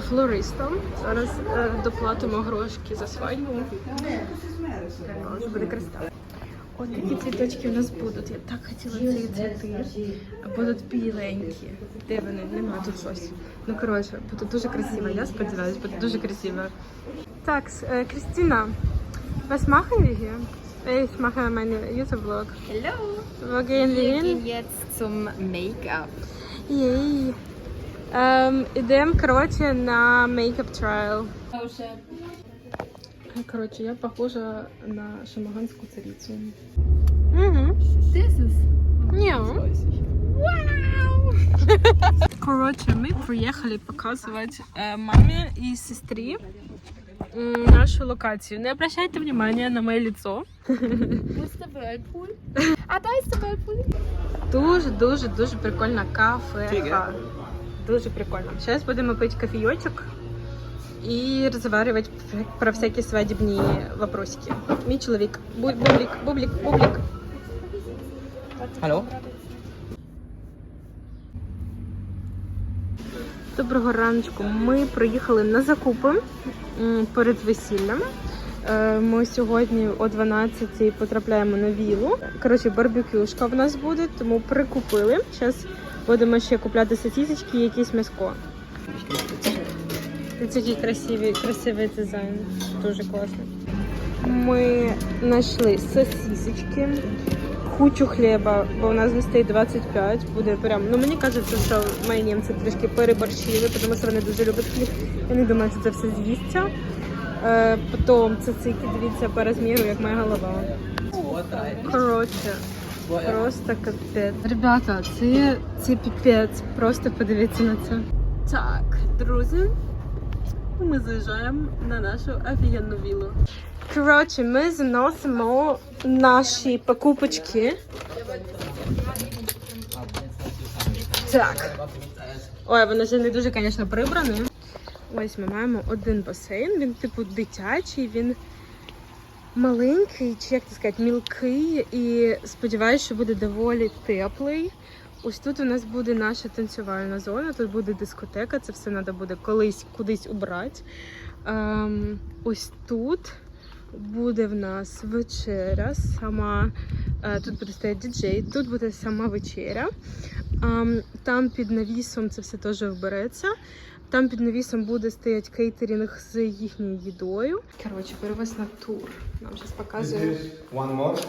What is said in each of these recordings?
флористом. Зараз е, доплатимо грошки за свадьбу. Це буде красиво. От такі цвіточки у нас будуть. Я так хотіла ці цвіти. Будуть біленькі. Де вони? Нема тут щось. Ну коротше, буде дуже красиво. Я сподіваюся, буде дуже красиво. Так, е, Кристина, was machen wir hier? Ich mache meinen YouTube-Vlog. Hallo! Wo gehen wir Wir gehen jetzt zum Make-up. Єй. Ем, ідемо, коротше, на мейкап трайл. Коротше, я похожа на шамаганську царицю. Угу. Das ist Ні. Коротше, ми приїхали показувати е, мамі і сестрі нашу локацію. Не обращайте внимания на моє лицо. Wo ist der Whirlpool? Ah, da ist der Whirlpool. Дуже, дуже, дуже прикольна кафеха. Дуже прикольно. Зараз будемо пити кофійочок і розговорювати про всякі свадібні вопросики. Мій чоловік. Бублік, бублік, бублік. Hallo? Доброго раночку. Ми приїхали на закупи перед весіллям. Е, Ми сьогодні о 12 потрапляємо на вілу. Коротше, барбекюшка в нас буде, тому прикупили. Зараз будемо ще купляти сосісочки і якесь м'яско. Це такий красивий, красивий дизайн. Дуже класно. Ми знайшли сосісочки, кучу хліба, бо у нас гостей 25. Буде прям. Ну мені кажеться, що мої німці трішки переборщили, тому що вони дуже люблять хліб. Я не думаю, що це все з'їсться. Е, потім цицики, дивіться по розміру, як моя голова. Коротше, просто капець. Ребята, це, це піпець. Просто подивіться на це. Так, друзі, ми заїжджаємо на нашу офігенну вілу. Коротше, ми заносимо наші покупочки. Так. Ой, воно ще не дуже, звісно, прибране. Ось ми маємо один басейн. Він, типу, дитячий, він маленький, чи як це сказати, мілкий. І сподіваюся, що буде доволі теплий. Ось тут у нас буде наша танцювальна зона, тут буде дискотека, це все треба буде колись кудись убрати. Ем, ось тут буде в нас вечеря, сама е, тут буде стояти діджей, тут буде сама вечеря. Ем, там під навісом це все теж вбереться. Там під навісом буде стояти кейтерінг з їхньою їдою. Коротше, перевез на тур. Нам зараз показує. one more.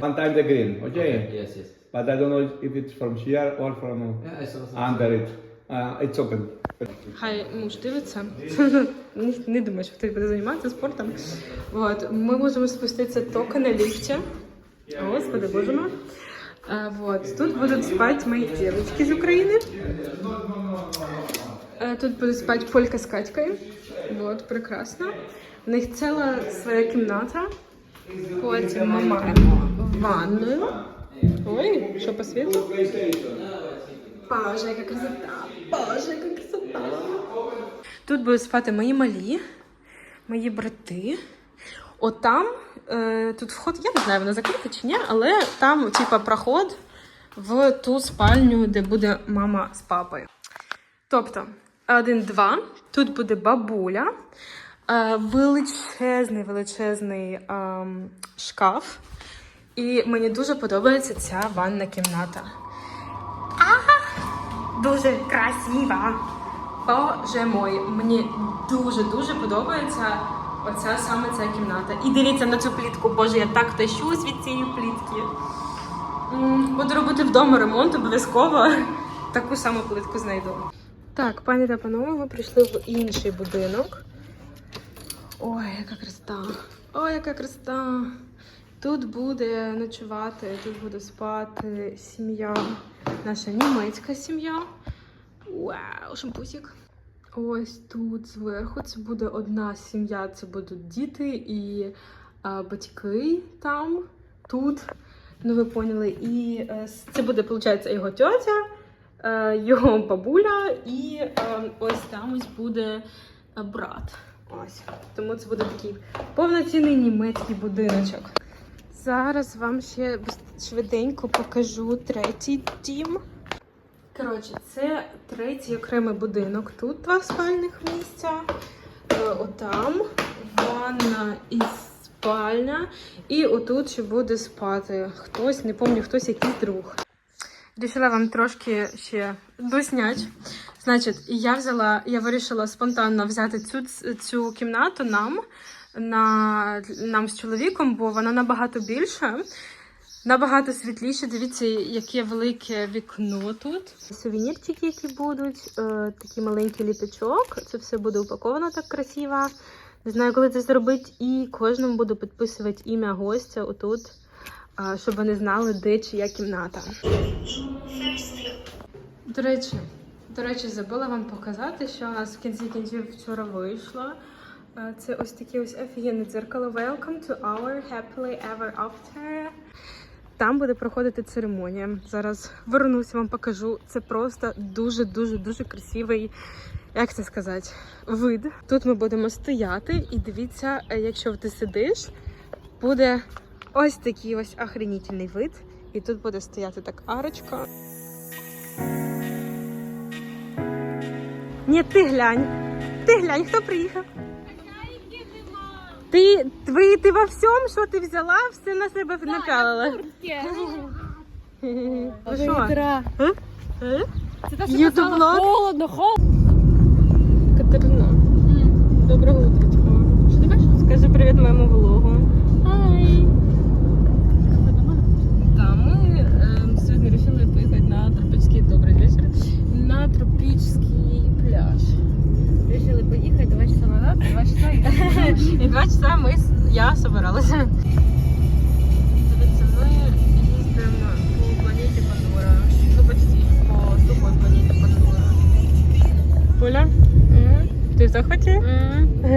One time the green, okay? okay? Yes, yes. But I don't know if it's from here or from Yeah, I saw under it. Uh, it's open. Хай муж дивиться. не, не думаю, що хтось буде займатися спортом. От. Ми можемо спуститися тільки на ліфті. Господи, боже мой. Вот. Тут будуть спати мої дівчатки з України. А, Тут буде спати Полька з Катькою. Вот, прекрасно. У них ціла своя кімната. Потім ми маємо ванною. Ой, що по світу? Боже, яка красота! Боже, яка красота! Тут будуть спати мої малі, мої брати. Отам, е, тут вход, я не знаю, вона закрита чи ні, але там, типа, проход в ту спальню, де буде мама з папою. Тобто, один-два. Тут буде бабуля, е, величезний, величезний ем, шкаф. І мені дуже подобається ця ванна кімната. Ага! Дуже красива. Боже мой, мені дуже-дуже подобається оця саме ця кімната. І дивіться на цю плітку. Боже, я так тащусь від цієї плітки. Буду робити вдома ремонт, обов'язково таку саму плитку знайду. Так, пані та панове, ми прийшли в інший будинок. Ой, яка красота! Ой, яка красота! Тут буде ночувати, тут буде спати сім'я, наша німецька сім'я. Вау, шампусик. Ось тут зверху це буде одна сім'я, це будуть діти і а, батьки там, тут. Ну, ви поняли. І е, це буде, виходить, його тьотя, його бабуля, і е, ось там ось буде е, брат. Ось. Тому це буде такий повноцінний німецький будиночок. Зараз вам ще швиденько покажу третій дім. Коротше, це третій окремий будинок. Тут два спальних місця. Е, Отам ванна і спальня. І отут ще буде спати хтось, не пам'ятаю, хтось якийсь друг. Рішила вам трошки ще доснять. Значить, я взяла, я вирішила спонтанно взяти цю, цю кімнату нам, на, нам з чоловіком, бо вона набагато більша. Набагато світліше. Дивіться, яке велике вікно тут. Сувенірчики, які будуть, е, такий маленький літачок. Це все буде упаковано так красиво. Не знаю, коли це зробити. І кожному буду підписувати ім'я гостя отут, щоб вони знали, де чия кімната. До речі, до речі, забула вам показати, що у нас в кінці кінців вчора вийшло. Це ось таке ось офігенне дзеркало. Welcome to our happily ever after. Там буде проходити церемонія. Зараз вернуся, вам покажу. Це просто дуже дуже дуже красивий, як це сказати, вид. Тут ми будемо стояти, і дивіться, е, якщо ти сидиш, буде ось такий ось охренітельний вид. І тут буде стояти так арочка. Ні, ти глянь. Ти глянь, хто приїхав? Ти, ви, ти во всьому, що ти взяла, все на себе напялила. Е? Е? Що холодно, холодно. Катерина. Доброго утречка. Що ти бачиш? Скажи привіт моєму влогу.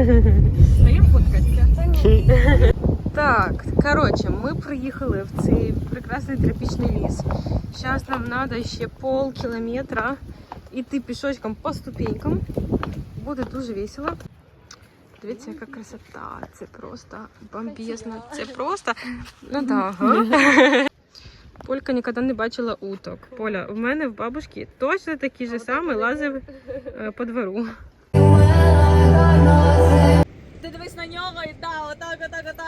Своїм фоткатися. Так, коротше, ми приїхали в цей прекрасний тропічний ліс. Зараз нам треба ще пол кілометра йти пішочком по ступенькам. Буде дуже весело. Дивіться, яка красота. Це просто бомбезно. Це просто. Ну ага. Полька ніколи не бачила уток. Поля, в мене в бабушки точно такий же самий лазив е, по двору. Ти дивись на нього і да, отак, отак, отак.